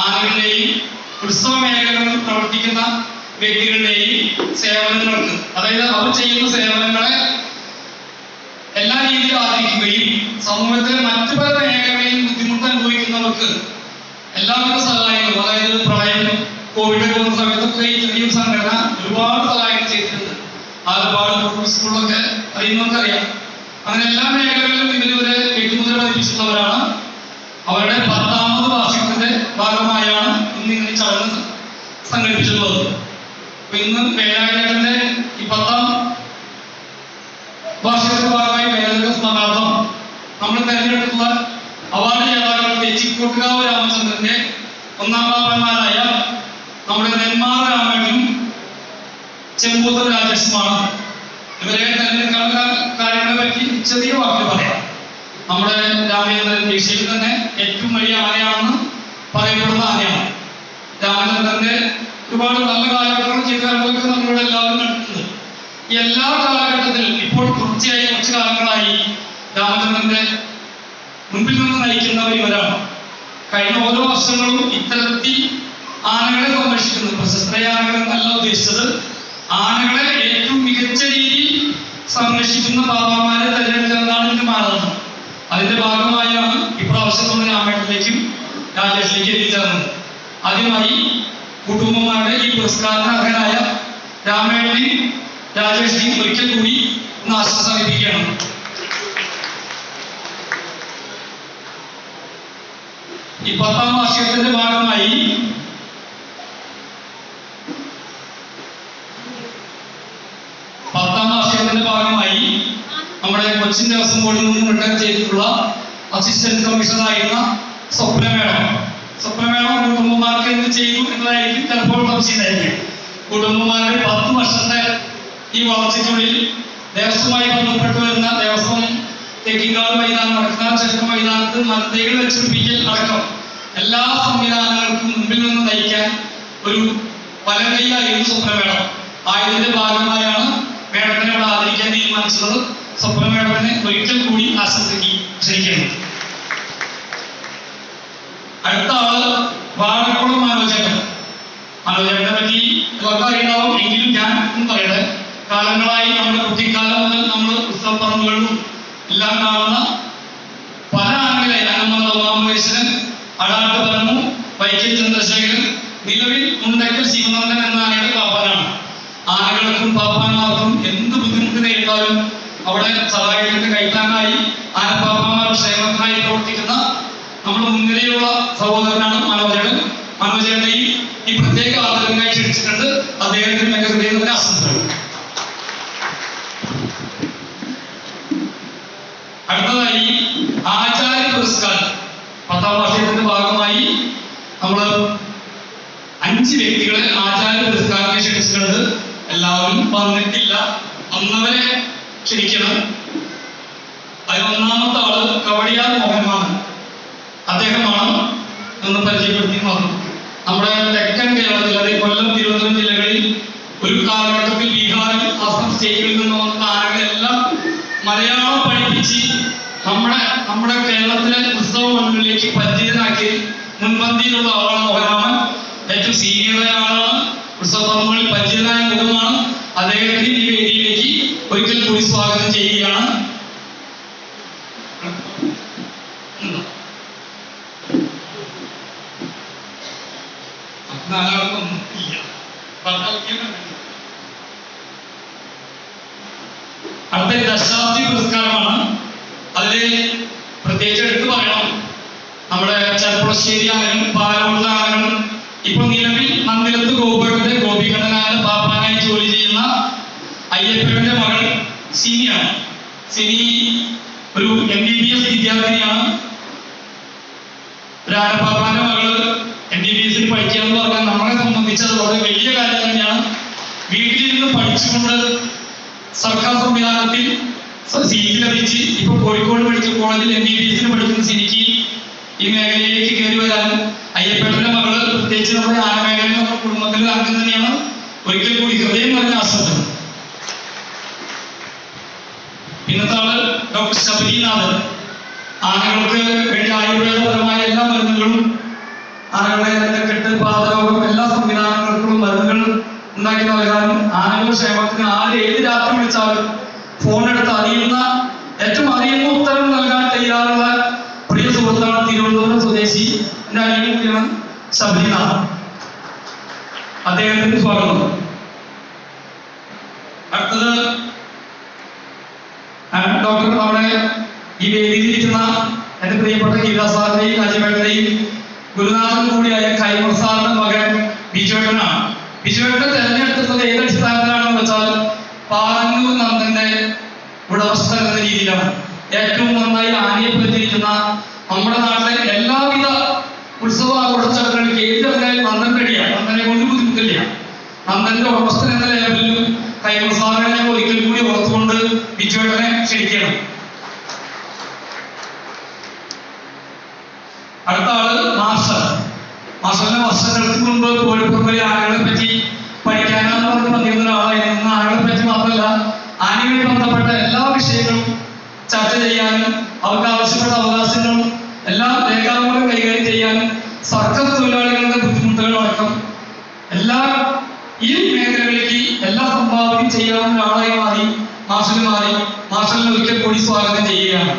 ആനകളുടെയും ഉത്സവ മേഖലകളിൽ പ്രവർത്തിക്കുന്ന വ്യക്തികളുടെയും സേവനങ്ങൾക്ക് അതായത് അവർ ചെയ്യുന്ന സേവനങ്ങളെ എല്ലാ രീതിയിലും ആദരിക്കുകയും സമൂഹത്തിലെ മറ്റു പല മേഖലകളിലും ബുദ്ധിമുട്ട് അനുഭവിക്കുന്നവർക്ക് എല്ലാവിധ സഹായങ്ങളും അതായത് പ്രളയം കോവിഡ് പോകുന്ന സമയത്തൊക്കെ ഈ ചെറിയ സംഘടന ഒരുപാട് സഹായങ്ങൾ ചെയ്തിട്ടുണ്ട്. ആലപ്പാട് സ്കൂളിലൊക്കെ അറിയുന്നവർക്കറിയാം. അങ്ങനെ എല്ലാ മേഖലകളിലും ഇവരിവരെ എട്ടുമുദ്ര പതിപ്പിച്ചിട്ടുള്ളവരാണ് അവരുടെ പത്താമത് വാർഷികത്തിന്റെ ഭാഗമായാണ് ഇന്ന് ഇങ്ങനെ ചടങ്ങ് സംഘടിപ്പിച്ചിട്ടുള്ളത്. അപ്പൊ ഇന്ന് വേലായുധന്റെ ഈ പത്താം വാർഷികത്തിന്റെ ഭാഗമായി വേലായുധ സ്മരണാർത്ഥം നമ്മൾ തെരഞ്ഞെടുത്തുള്ള അവാർഡ് ജേതാക്കൾ തെച്ചിക്കോട്ടുകാവ് രാമചന്ദ്രന്റെ ഒന്നാം പാപ്പന്മാരായ നമ്മുടെ നെന്മാറ രാമനും ചെമ്പൂത്തൻ രാജേഷുമാണ്. ഇവരെ തെരഞ്ഞെടുക്കാനുള്ള കാര്യങ്ങളെ പറ്റി ചെറിയ വാക്ക് പറയാം. നമ്മുടെ രാമചന്ദ്രൻ ഏഷ്യയിൽ തന്നെ ഏറ്റവും വലിയ ആനയാണെന്ന് പറയപ്പെടുന്ന ആനയാണ്. രാമചന്ദ്രന്റെ ഒരുപാട് നല്ല കാലഘട്ടങ്ങൾ ചെയ്ത കാലങ്ങളൊക്കെ നമ്മളിവിടെ എല്ലാവരും കണ്ടിട്ടുണ്ട്. എല്ലാ കാലഘട്ടത്തിലും ഇപ്പോൾ തുടർച്ചയായി കുറച്ച് കാലങ്ങളായി രാമചന്ദ്രന്റെ മുൻപിൽ നിന്ന് നയിക്കുന്നവർ ഇവരാണ് കഴിഞ്ഞ ഓരോ വർഷങ്ങളും ഇത്തരത്തിൽ ആനകളെ സംരക്ഷിക്കുന്നു. പ്രശസ്തരായ ആനകൾ എന്നല്ല ഉദ്ദേശിച്ചത്. ആനകളെ ഏറ്റവും മികച്ച രീതിയിൽ സംരക്ഷിക്കുന്ന ബാബാമാരെ മാനദണ്ഡം അതിന്റെ ഭാഗമായാണ് ഇപ്രാവശ്യം നമ്മൾ രാമേട്ടനിലേക്കും രാജേഷിലേക്കും എത്തിച്ചേർന്നത്. ആദ്യമായി കുടുംബമാരുടെ ഈ പുരസ്കാരത്തിന് അർഹനായ രാമേട്ടനെയും രാജേഷിനെയും ഒരിക്കൽ കൂടി ഒന്ന് ആശംസ ഈ പത്താം വാർഷികത്തിന്റെ ഭാഗമായി പത്താം വാർഷികത്തിന്റെ ഭാഗമായി നമ്മുടെ കൊച്ചിൻ ദേവസ്വം ബോർഡിൽ നിന്ന് റിട്ടയർ ചെയ്തിട്ടുള്ള അസിസ്റ്റന്റ് കമ്മീഷണറായിരുന്ന ആയിരുന്ന സ്വപ്നമേളം. സ്വപ്നമേളം കുടുംബമാർക്ക് എന്ത് ചെയ്തു എന്നതായിരിക്കും ചിലപ്പോൾ സംശയമായിരിക്കും കുടുംബമാരുടെ പത്ത് വർഷത്തെ ഈ വളർച്ചയ്ക്കുള്ളിൽ ദേവസ്വമായി ബന്ധപ്പെട്ട് വരുന്ന ദേവസ്വം തെക്കിങ്കാട് മൈതാനം നടക്കുന്ന ചെറുക്ക മൈതാനത്ത് മരത്തൈകൾ വെച്ചുപിടിപ്പിക്കൽ അടക്കം എല്ലാ സംവിധാനങ്ങൾക്കും മുമ്പിൽ നിന്ന് നയിക്കാൻ ഒരു വലകൈയായിരുന്നു സ്വപ്നമേളം. ആയതിന്റെ ഭാഗമായാണ് മേഡത്തിനെ ഇവിടെ ആദരിക്കാൻ തീരുമാനിച്ചത്. സ്വപ്ന മേഡത്തിനെ ഒരിക്കൽ കൂടി ആശംസിക്ക് ക്ഷണിക്കുന്നു. അടുത്ത ആൾ വാഴക്കുളം മാനോചേട്ടൻ മാനോചേട്ടനെ പറ്റി അറിയാവും എങ്കിലും ഞാൻ പറയട്ടെ കാലങ്ങളായി നമ്മുടെ കുട്ടിക്കാലം മുതൽ നമ്മൾ ഉത്സവ പറമ്പുകളിലും എല്ലാം കാണുന്ന പല ആളുകളെ അനമ്മ രാമേശ്വരൻ അടാട്ട് പറഞ്ഞു വൈക്കം ചന്ദ്രശേഖരൻ നിലവിൽ മുണ്ടക്കൽ ശിവനന്ദൻ എന്ന ആനയുടെ പാപ്പാനാണ്. ആനകൾക്കും പാപ്പാന്മാർക്കും എന്ത് ബുദ്ധിമുട്ട് നേരിട്ടാലും അവിടെ സഹായത്തിന് കൈത്താങ്ങായി ആനപ്പാപ്പാന്മാരുടെ ക്ഷേമത്തിനായി പ്രവർത്തിക്കുന്ന നമ്മുടെ മുൻനിരയിലുള്ള സഹോദരനാണ് മനോജേടൻ മനോജേടനെയും ഈ പ്രത്യേക ആദരവിനായി ക്ഷണിച്ചിട്ടുണ്ട്. അദ്ദേഹത്തിന് ഹൃദയത്തിന്റെ ആശംസകൾ അടുത്തതായി ആചാര്യ പുരസ്കാരം. പത്താം വാർഷികത്തിന്റെ ഭാഗമായി നമ്മൾ അഞ്ച് വ്യക്തികളെ ആചാര്യ പുരസ്കാരത്തിന് ക്ഷണിച്ചിട്ടുണ്ട്. എല്ലാവരും വന്നിട്ടില്ല. വന്നവരെ ക്ഷണിക്കണം അതിൽ ഒന്നാമത്തെ ആൾ കവടിയാർ മോഹൻമാണ്. അദ്ദേഹമാണ് നമ്മൾ പരിചയപ്പെടുത്തി നമ്മുടെ തെക്കൻ കേരളത്തിൽ അതായത് കൊല്ലം തിരുവനന്തപുരം ജില്ലകളിൽ ഒരു കാലഘട്ടത്തിൽ ബീഹാറിൽ ആസാം സ്റ്റേറ്റുകളിൽ നിന്ന് വന്ന താരങ്ങളെല്ലാം മലയാളം പഠിപ്പിച്ച് നമ്മുടെ നമ്മുടെ കേരളത്തിലെ ഉത്സവ മണ്ണിലേക്ക് പരിചിതനാക്കി മുൻപന്തിയിലുള്ള ആളാണ് മോഹൻമാമൻ ഏറ്റവും സീനിയറായ ആളാണ്. ഉത്സവ പറമ്പുകളിൽ പരിചിതനായ മുഖമാണ് അദ്ദേഹത്തിന് ഈ വേദിയിലേക്ക് ഒരിക്കൽ കൂടി സ്വാഗതം ചെയ്യുകയാണ്. അടുത്ത ദശാബ്ദി പുരസ്കാരമാണ്. അതിൽ പ്രത്യേകിച്ച് എടുത്തു പറയണം. നമ്മുടെ ചെറുപ്പുളശ്ശേരി പാലമുള്ള ആണെങ്കിലും ഇപ്പൊ നിലവിൽ മന്ദിരത്ത് ഗോപുരത്തെ ഗോപികണ്ഠനായ പാപ്പാനായി ജോലി ചെയ്യുന്ന അയ്യപ്പന്റെ മകൾ സിനിയാണ്. സിനി ഒരു എം ബി ബി എസ് വിദ്യാർത്ഥിനിയാണ്. രാജപാപ്പാന്റെ മകൾ എം ബി ബി എസിൽ പഠിക്കുക എന്ന് പറഞ്ഞാൽ നമ്മളെ സംബന്ധിച്ച് അത് വളരെ വലിയ കാര്യം തന്നെയാണ്. വീട്ടിലിരുന്ന് പഠിച്ചുകൊണ്ട് സർക്കാർ സംവിധാനത്തിൽ സീറ്റ് ലഭിച്ച് ഇപ്പൊ കോഴിക്കോട് മെഡിക്കൽ കോളേജിൽ എം ബി ബി എസിന് പഠിക്കുന്ന സിനിക്ക് ഈ മേഖലയിലേക്ക് കയറി വരാൻ അയ്യപ്പേട്ടന്റെ മകൾ പ്രത്യേകിച്ച് നമ്മുടെ ആന മേഖലയിൽ നമ്മുടെ കുടുംബത്തിലെ അംഗം തന്നെയാണ്. ഒരിക്കൽ കൂടി ഹൃദയം പറഞ്ഞ ആശ്വാസം ഇന്നത്തെ ആൾ ഡോക്ടർ ശബരിനാഥൻ ആനകൾക്ക് വേണ്ടി ആയുർവേദപരമായ എല്ലാ മരുന്നുകളും ആനകളെ കെട്ട് പാതരോഗം എല്ലാ സംവിധാനങ്ങൾക്കും മരുന്നുകൾ ഉണ്ടാക്കി നൽകാനും ആനകളുടെ ക്ഷേമത്തിന് ആര് ഏത് രാത്രി വിളിച്ചാലും ഫോൺ എടുത്ത് അറിയുന്ന ഏറ്റവും അറിയുന്ന ഉത്തരം നൽകാൻ തയ്യാറുള്ള പ്രിയ സുഹൃത്താണ് തിരുവനന്തപുരം സ്വദേശി എന്റെ അനിയൻ കൂടിയാണ് ശബരിനാഥ് അദ്ദേഹത്തിന് സ്വാഗതം. അടുത്തത് ഡോക്ടർ നമ്മുടെ ഈ വേദിയിലിരിക്കുന്ന എന്റെ പ്രിയപ്പെട്ട ഗീതാ സാറിന്റെയും അജിമേട്ടന്റെയും ഗുരുനാഥൻ കൂടിയായ കൈമർ സാറിന്റെ മകൻ ബിജുവേട്ടനാണ്. ബിജുവേട്ടനെ തെരഞ്ഞെടുത്തത് ഏത് അടിസ്ഥാനത്തിലാണെന്ന് വെച്ചാൽ പാറന്നൂർ നന്ദന്റെ ഉടമസ്ഥ എന്ന രീതിയിലാണ്. ഏറ്റവും നന്നായി ആനയെ പറ്റിയിരിക്കുന്ന നമ്മുടെ നാട്ടിലെ എല്ലാവിധ ഉത്സവ ആഘോഷങ്ങൾക്ക് കേന്ദ്രത്തിനായി നന്ദൻ റെഡിയാണ് നന്ദനെ കൊണ്ട് ബുദ്ധിമുട്ടില്ല. നന്ദന്റെ ഉടമസ്ഥൻ എന്ന ലെവലിലും കൈമസാറിനെ ഒരിക്കൽ കൂടി ഓർത്തുകൊണ്ട് ബിജുവേട്ടനെ ക്ഷണിക്കണം അടുത്ത ആൾ മാർഷൽ മാർഷലിന്റെ വർഷങ്ങൾക്ക് മുമ്പ് കോഴിപ്പുറമ്പിലെ ആനകളെ പറ്റി പഠിക്കാനെന്ന് പറഞ്ഞ് വന്നിരുന്ന ഒരാളായിരുന്നു. ആനകളെ പറ്റി മാത്രമല്ല ആനയുമായി ബന്ധപ്പെട്ട എല്ലാ വിഷയങ്ങളും ചർച്ച ചെയ്യാനും അവർക്ക് ആവശ്യപ്പെട്ട അവകാശങ്ങളും എല്ലാ രേഖാമൂലം കൈകാര്യം ചെയ്യാനും സർക്കാർ തൊഴിലാളികളുടെ ബുദ്ധിമുട്ടുകളടക്കം എല്ലാ ഈ മേഖലകളിലേക്ക് എല്ലാ സംഭാവനയും ചെയ്യാവുന്ന ഒരാളായി മാർഷൽ മാറി മാർഷലിനെ ഒരിക്കൽ കൂടി സ്വാഗതം ചെയ്യുകയാണ്.